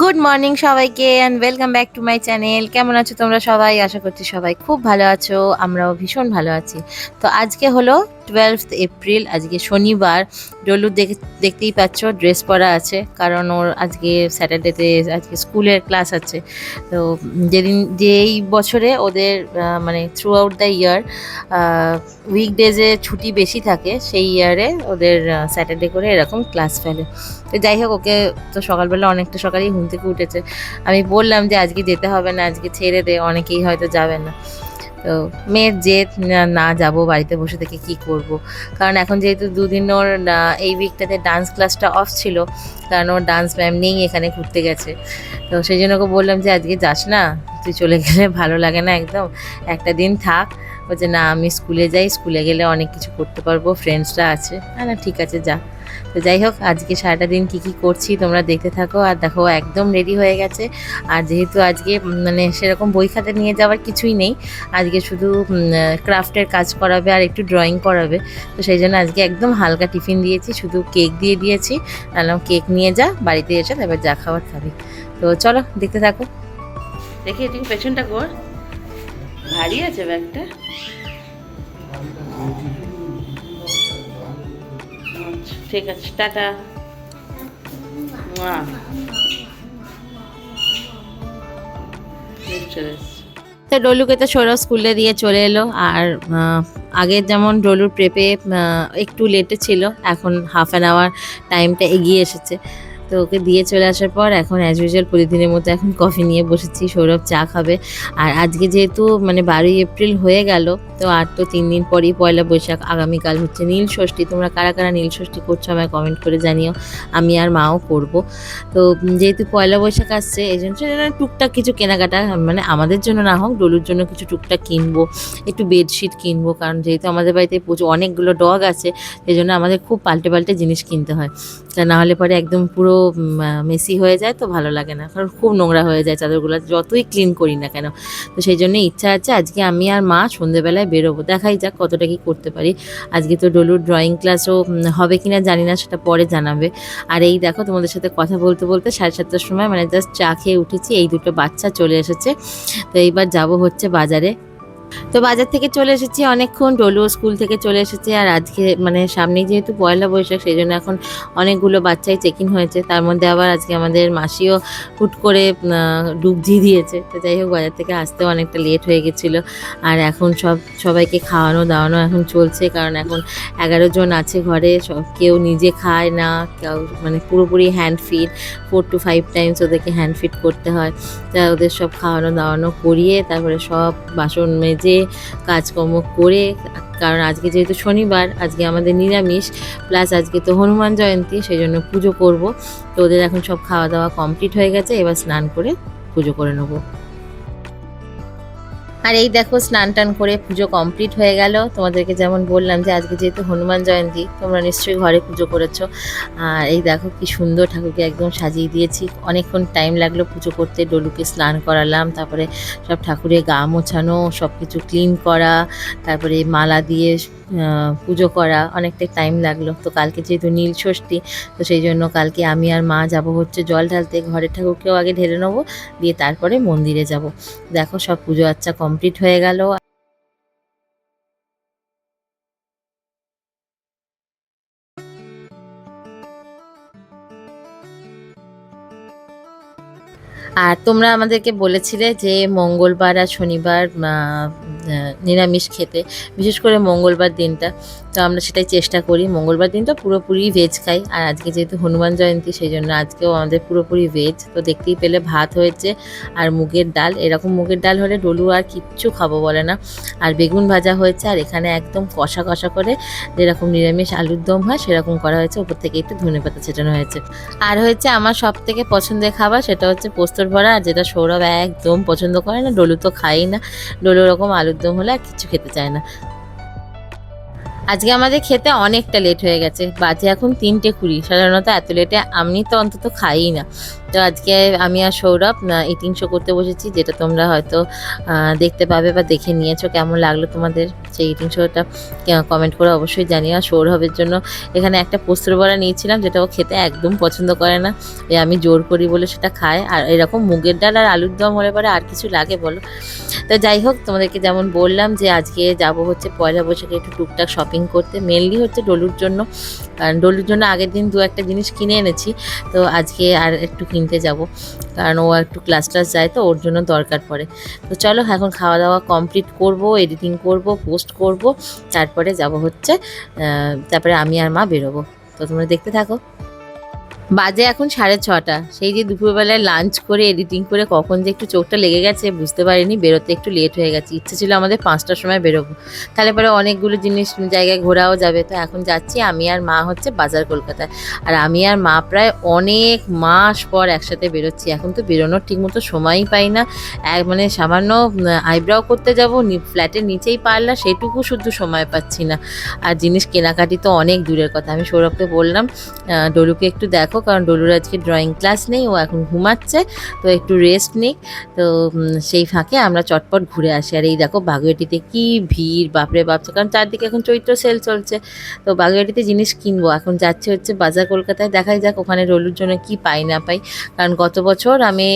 Good morning সবাইকে and welcome back to my channel কেমন আছো তোমরা সবাই? আশা করছি সবাই খুব ভালো আছো, আমরাও ভীষণ ভালো আছি। তো আজকে হলো টুয়েলভ এপ্রিল আজকে শনিবার। ডলু দেখ- দেখতেই পাচ্ছ ড্রেস পরা আছে, কারণ ওর আজকে স্যাটারডেতে আজকে স্কুলের ক্লাস আছে। তো যেদিন, যেই বছরে ওদের মানে থ্রু আউট দ্য ইয়ার উইকডেজে ছুটি বেশি থাকে, সেই ইয়ারে ওদের স্যাটারডে করে এরকম ক্লাস ফেলে। তো যাই হোক, ওকে তো সকালবেলা অনেকটা সকালেই ঘুম থেকে উঠেছে। আমি বললাম যে, আজকে যেতে হবে না, আজকে ছেড়ে দে, অনেকেই হয়তো যাবে না। তো মেয়ের জেদ না- যাব বাড়িতে বসে থেকে কি করব? কারণ এখন যেহেতু দুদিন ওর এই উইকটাতে ডান্স ক্লাসটা অফ ছিল, কারণ ওর ডান্স ম্যাম নেই এখানে ঘুরতে গেছে। তো সেই জন্য ওকে বললাম যে, আজকে যাস না, তুই চলে গেলে ভালো লাগে না একদম। একটা দিন থাক বলছে না, আমি স্কুলে যাই, স্কুলে গেলে অনেক কিছু করতে পারব ফ্রেন্ডসরা আছে। না ঠিক আছে, যা। তো যাই হোক, আজকে সারাটা দিন কী কী করছি তোমরা দেখতে থাকো। আর দেখো, একদম রেডি হয়ে গেছে। আর যেহেতু আজকে মানে সেরকম বই খাতা নিয়ে যাওয়ার কিছুই নেই, আজকে শুধু ক্রাফটের কাজ করাবে আর একটু ড্রয়িং করাবে। তো সেই জন্য আজকে একদম হালকা টিফিন দিয়েছি, শুধু কেক দিয়ে দিয়েছি। বললাম কেক নিয়ে যা, বাড়িতে এসে তারপর যা খাবার খাবি। তো চলো, দেখতে থাকো। দেখি একটু পেছনটা কর। ভারী আছে ব্যাগটা? ঠিক আছে, টাটা। চলে তো ডলুকে তো সৌরভ স্কুলে দিয়ে চলে এলো, আর আগের যেমন ডলুর প্রেপে একটু লেটে ছিল, এখন হাফ অ্যান আওয়ার টাইমটা এগিয়ে এসেছে। তো ওকে দিয়ে চলে আসার পর এখন অ্যাজ ইউজুয়াল প্রতিদিনের মতো এখন কফি নিয়ে বসেছি, সৌরভ চা খাবে। আর আজকে যেহেতু মানে বারোই এপ্রিল হয়ে গেল, তো আর তো তিন দিন পরেই পয়লা বৈশাখ, আগামীকাল হচ্ছে নীল ষষ্ঠী। তোমরা কারা কারা নীল ষষ্ঠী করছ আমায় কমেন্ট করে জানিও, আমি আর মাও করব। তো যেহেতু পয়লা বৈশাখ আসছে, এই জন্য টুকটাক কিছু কেনাকাটা মানে আমাদের জন্য না হোক, ডলুর জন্য কিছু টুকটাক কিনবো, একটু বেডশিট কিনবো, কারণ যেহেতু আমাদের বাড়িতে প্রচুর অনেকগুলো ডগ আছে সেই জন্য আমাদের খুব পাল্টে পাল্টে জিনিস কিনতে হয়। তা না হলে পরে একদম পুরো মেসি হয়ে যায় তো ভালো লাগে না। কারণ খুব নোংরা হয়ে যায় চাদরগুলো, যতই ক্লিন করি না কেন। তো সেই জন্য ইচ্ছা আছে আজকে আমি আর মা সন্ধেবেলায় বেরোবো। দেখাই যাক কতটা কি করতে পারি। আজকে তো ডলুর ড্রয়িং ক্লাসও হবে কি না জানি না, সেটা পরে জানাবে। আর এই দেখো তোমাদের সাথে কথা বলতে বলতে সাড়ে সাতটার সময় মানে জাস্ট চা খেয়ে উঠেছি, এই দুটো বাচ্চা চলে এসেছে। তো এইবার যাব হচ্ছে বাজারে। তো বাজার থেকে চলে এসেছি অনেকক্ষণ ডলু স্কুল থেকে চলে এসেছে আর আজকে মানে সামনেই যেহেতু পয়লা বৈশাখ সেই জন্য এখন অনেকগুলো বাচ্চাই চেকিং হয়েছে। তার মধ্যে আবার আজকে আমাদের মাসিও হুট করে আহ, ডুবজি দিয়েছে। তো যাই হোক বাজার থেকে আসতেও অনেকটা লেট হয়ে গেছিল। আর এখন সব সবাইকে খাওয়ানো দাওয়ানো এখন চলছে কারণ এখন এগারো জন আছে ঘরে সব কেউ নিজে খায় না কেউ মানে পুরোপুরি hand feed four to five times ওদেরকে হ্যান্ড ফিড করতে হয়। তা ওদের সব খাওয়ানো দাওয়ানো করিয়ে তারপরে সব বাসন মেজে কাজকর্ম করে, কারণ আজকে যেহেতু শনিবার, আজকে আমাদের নিরামিষ প্লাস আজকে তো হনুমান জয়ন্তী সেই জন্য পুজো করব। তো ওদের এখন সব খাওয়া দাওয়া কমপ্লিট হয়ে গেছে, এবার স্নান করে পুজো করে নেব। আর এই দেখো স্নান টান করে পুজো কমপ্লিট হয়ে গেল। তোমাদেরকে যেমন বললাম যে আজকে যেহেতু হনুমান জয়ন্তী, তোমরা নিশ্চয়ই ঘরে পুজো করেছ। আর এই দেখো কি সুন্দর ঠাকুরকে একদম সাজিয়ে দিয়েছি। অনেকক্ষণ টাইম লাগল পুজো করতে, ডলুকে স্নান করালাম, তারপরে সব ঠাকুরের গা মোছানো সব কিছু ক্লিন করা, তারপরে মালা দিয়ে পুজো করা অনেকটাই টাইম লাগল। তো কালকে যেহেতু নীল ষষ্ঠী, তো সেই জন্য কালকে আমি আর মা যাব হচ্ছে জল ঢালতে, ঘরের ঠাকুরকেও আগে ঢেলে নেব, দিয়ে তারপরে মন্দিরে যাব। দেখো সব পুজো আচ্ছা কমপ্লিট হয়ে গেল। আর তোমরা আমাদেরকে বলেছিলে যে মঙ্গলবার আর শনিবার নিরামিষ খেতে, বিশেষ করে মঙ্গলবার দিনটা। তো আমরা সেটাই চেষ্টা করি। মঙ্গলবার দিনটা পুরোপুরি ভেজ খাই। আর আজকে যেহেতু হনুমান জয়ন্তী, সেই জন্য আজকেও আমাদের পুরোপুরি ভেজ তো দেখতেই পেলে ভাত হয়েছে আর মুগের ডাল। এরকম মুগের ডাল হলে ডলু আর কিচ্ছু খাব বলে না। আর বেগুন ভাজা হয়েছে আর এখানে একদম কষা কষা করে যেরকম নিরামিষ আলুর দম হয়, সেরকম করা হয়েছে। ওপর থেকে একটু ধনে পাতা ছেটানো হয়েছে। আর হয়েছে আমার সব থেকে পছন্দের খাবার, সেটা হচ্ছে পোস্তর ভরা আর যেটা সৌরভ একদম পছন্দ করে না, ডলু তো খাই না। ডলু ওরকম আলুর দম হলে আর কিছু খেতে চায় না। আজকে আমাদের খেতে অনেকটা লেট হয়ে গেছে। বাজে এখন তিনটে কুড়ি। সাধারণত এত লেটে আমি তো অন্তত খাইই না। তো আজকে আমি আর সৌরভ ইটিং শো করতে বসেছি, যেটা তোমরা হয়তো দেখতে পাবে বা দেখে নিয়েছো, কেমন লাগল তোমাদের সেই ইটিং শোটা কমেন্ট করে অবশ্যই জানিও। আর সৌরভের জন্য এখানে একটা পোস্তর বড়া নিয়েছিলাম, যেটা ও খেতে একদম পছন্দ করে না। আমি জোর করি বলে সেটা খায়। আর এরকম মুগের ডাল আর আলুর দম হলে পরে আর কিছু লাগে বলো? তো যাই হোক, তোমাদেরকে যেমন বললাম যে আজকে যাব হচ্ছে পয়লা বৈশাখে একটু টুকটাক শপিং করতে মেনলি হচ্ছে ডলুর জন্য। কারণ ডলুর জন্য আগের দিন দু একটা জিনিস কিনে এনেছি। তো আজকে আর একটু কিনতে যাব। কারণ ও একটু ক্লাস টাস যায় তো, ওর জন্য দরকার পড়ে। তো চলো এখন খাওয়া দাওয়া কমপ্লিট করব এডিটিং করব পোস্ট করব, তারপরে যাব হচ্ছে তারপরে আমি আর মা বেরোবো। তো তোমরা দেখতে থাকো। বাজে এখন সাড়ে ছটা। সেই যে দুপুরবেলায় লাঞ্চ করে এডিটিং করে কখন যে একটু চোখটা লেগে গেছে, বুঝতে পারিনি। বেরোতে একটু লেট হয়ে গেছে। ইচ্ছে ছিল আমাদের পাঁচটার সময় বেরোবো। তাহলে পরে অনেকগুলো জিনিস জায়গায় ঘোরাও যাবে। তো এখন যাচ্ছি আমি আর মা হচ্ছে বাজার কলকাতায়। আর আমি আর মা প্রায় অনেক মাস পর একসাথে বেরোচ্ছি। এখন তো বেরোনোর ঠিকমতো সময়ই পাই না। এক মানে সামান্য আইব্রাও করতে যাব ফ্ল্যাটের নিচেই পারলা সেটুকু শুধু সময় পাচ্ছি না। আর জিনিস কেনাকাটি তো অনেক দূরের কথা। আমি সৌরভকে বললাম ডলুকে একটু দেখো কারণ ডলুর আজকে ড্রয়িং ক্লাস নেই, ও এখন ঘুমাচ্ছে, তো একটু রেস্ট নিক তো সেই ফাঁকে আমরা চটপট ঘুরে আসি। আর এই দেখো বাগুয়াটিতে কি ভিড়, বাপরে বাপ কারণ চারদিকে এখন চৈত্র সেল চলছে। তো বাগুয়াটিতে জিনিস কিনবো, এখন যাচ্ছে হচ্ছে বাজার কলকাতায়। দেখাই যাক ওখানে ডলুর জন্য কি পাই না পাই। কারণ গত বছর আমি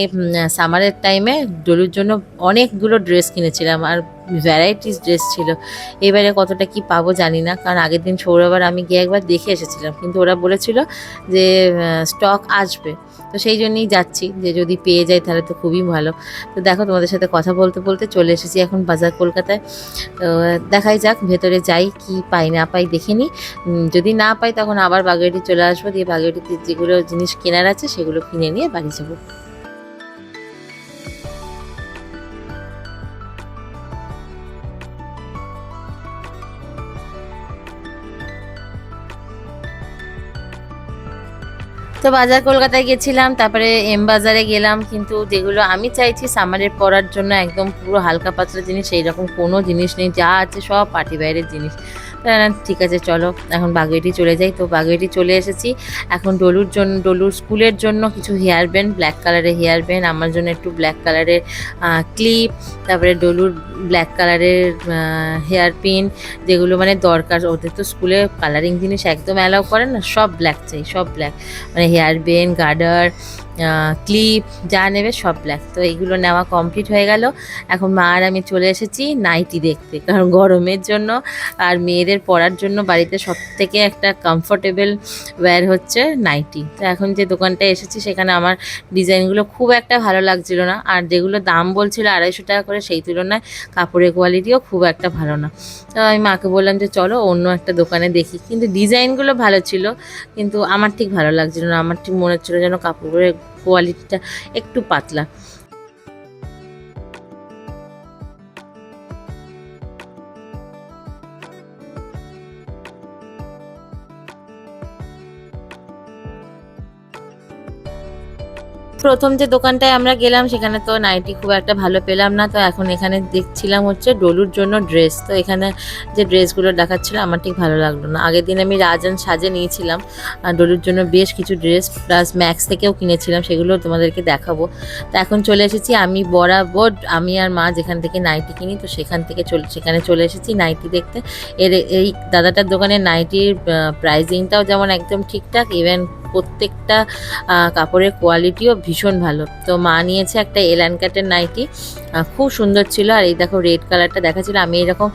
সামারের টাইমে ডলুর জন্য অনেকগুলো ড্রেস কিনেছিলাম। আর ভ্যারাইটিস ড্রেস ছিল। এবারে কতটা কি পাবো জানি না, কারণ আগের দিন সৌরভ আর আমি গিয়ে একবার দেখে এসেছিলাম। কিন্তু ওরা বলেছিল যে স্টক আসবে। তো সেই জন্যই যাচ্ছি, যে যদি পেয়ে যাই তাহলে তো খুবই ভালো। তো দেখো তোমাদের সাথে কথা বলতে বলতে চলে এসেছি এখন বাজার কলকাতায়। তো দেখাই যাক, ভেতরে যাই, কি পাই না পাই দেখে নিই। যদি না পাই তখন আবার বাগেটি চলে আসব। দিয়ে বাগেটিতে যেগুলো জিনিস কেনার আছে সেগুলো কিনে নিয়ে বাড়ি যাব। তো বাজার কলকাতায় গেছিলাম, তারপরে এম বাজারে গেলাম, কিন্তু যেগুলো আমি চাইছি সামারের পরার জন্য একদম পুরো হালকা পাতলা জিনিস সেই রকম কোনো জিনিস নেই, যা আছে সব পার্টি বাইরের জিনিস। ঠিক আছে, চলো। এখন বাগুয়েটি চলে যাই। তো বাগুয়েটি চলে এসেছি। এখন ডলুর জন্য ডলুর স্কুলের জন্য কিছু হেয়ার ব্যান্ড ব্ল্যাক কালারের হেয়ার ব্যান্ড, আমার জন্য একটু ব্ল্যাক কালারের ক্লিপ তারপরে ডলুর ব্ল্যাক কালারের হেয়ার পিন যেগুলো মানে দরকার। ওদের তো স্কুলে কালারিং জিনিস একদম অ্যালাউ করে না, সব ব্ল্যাক চাই, সব ব্ল্যাক মানে হেয়ার বেন গার্ডার ক্লিপ যা নেবে সব ব্ল্যাক তো এইগুলো নেওয়া কমপ্লিট হয়ে গেল। এখন মা আর আমি চলে এসেছি নাইটি দেখতে, কারণ গরমের জন্য। আর মেয়েদের পরার জন্য বাড়িতে সব থেকে একটা কমফোর্টেবল ওয়্যার হচ্ছে নাইটি তো এখন যে দোকানটা এসেছি, সেখানে আমার ডিজাইনগুলো খুব একটা ভালো লাগছিল না। আর যেগুলো দাম বলছিল আড়াইশো টাকা করে, সেই তুলনায় কাপড়ের কোয়ালিটিও খুব একটা ভালো না। তো আমি মাকে বললাম যে, চলো অন্য একটা দোকানে দেখি। কিন্তু ডিজাইনগুলো ভালো ছিল, কিন্তু আমার ঠিক ভালো লাগছিল না। আমার ঠিক মনে হচ্ছিল যেন কাপড়ের কোয়ালিটিটা একটু পাতলা। প্রথম যে দোকানটায় আমরা গেলাম, সেখানে তো নাইটি খুব একটা ভালো পেলাম না। তো এখন এখানে দেখছিলাম হচ্ছে ডলুর জন্য ড্রেস তো এখানে যে ড্রেসগুলো দেখাচ্ছিল, আমার ঠিক ভালো লাগল না। আগের দিন আমি রাজন সাজে নিয়েছিলাম ডলুর জন্য বেশ কিছু ড্রেস প্লাস ম্যাক্স থেকেও কিনেছিলাম, সেগুলো তোমাদেরকে দেখাবো। তো এখন চলে এসেছি আমি বরাবর আমি আর মা যেখান থেকে নাইটি কিনি, তো সেখান থেকে চলে, সেখানে চলে এসেছি নাইটি দেখতে। এর, এই দাদাটার দোকানে নাইটির প্রাইজিংটাও যেমন একদম ঠিকঠাক ইভেন প্রত্যেকটা কাপড়ের কোয়ালিটিও ভীষণ ভালো। তো মা নিয়েছে একটা এলান কাটের নাইটি খুব সুন্দর ছিল। আর এই দেখো রেড কালারটা দেখাচ্ছিল। আমি এরকম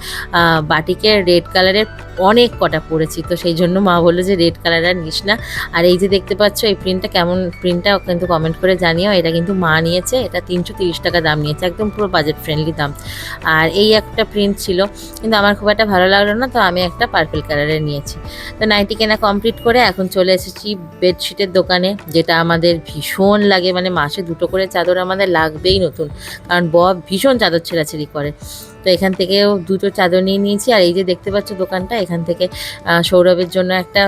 বাটিকে বাটিকের রেড কালারের অনেক কটা পড়েছি তো সেই জন্য মা বলল যে রেড কালার আর নিস না। আর এই যে দেখতে পাচ্ছ, এই প্রিন্টটা কেমন প্রিন্টটা কিন্তু কমেন্ট করে জানিও। এটা কিন্তু মা নিয়েছে। এটা তিনশো তিরিশ টাকা দাম নিয়েছে। একদম পুরো বাজেট ফ্রেন্ডলি দাম। আর এই একটা প্রিন্ট ছিল। কিন্তু আমার খুব একটা ভালো লাগল না, তো আমি একটা পার্পল কালারের নিয়েছি। তো নাইটি কেনা কমপ্লিট করে এখন চলে এসেছি বেডশিটের দোকানে, যেটা আমাদের ভীষণ লাগে। মানে মাসে দুটো করে চাদর আমাদের লাগবেই নতুন। কারণ বব ভীষণ চাদর ছেঁড়াছেড়ি করে। তো এখান থেকেও দুটো চাদর নিয়ে নিয়েছি। আর এই যে দেখতে পাচ্ছ দোকানটা, এখান থেকে সৌরভের জন্য একটা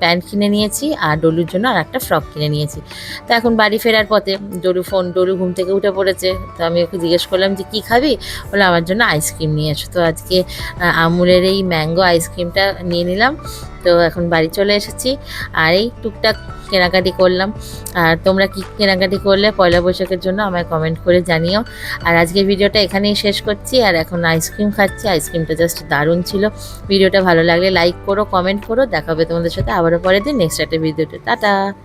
প্যান্ট কিনে নিয়েছি আর ডলুর জন্য আর একটা ফ্রক কিনে নিয়েছি। তো এখন বাড়ি ফেরার পথে ডলু ফোন, ডলু ঘুম থেকে উঠে পড়েছে। তো আমি ওকে জিজ্ঞেস করলাম যে, কী খাবি? বলে আমার জন্য আইসক্রিম নিয়ে এসো। তো আজকে আমুলের এই ম্যাঙ্গো আইসক্রিমটা নিয়ে নিলাম। তো এখন বাড়ি চলে এসেছি। আর এই টুকটাক কেনাকাটি করলাম। আর তোমরা কি কেনাকাটি করলে পয়লা বৈশাখের জন্য আমায় কমেন্ট করে জানিও। আর আজকে ভিডিওটা এখানেই শেষ করছি। আর এখন আইসক্রিম খাচ্ছি। আইসক্রিমটা জাস্ট দারুণ ছিল। ভিডিওটা ভালো লাগলে লাইক করো কমেন্ট করো। দেখাবে তোমাদের সাথে আবারও পরের দিন। নেক্সট একটা ভিডিওতে। টাটা!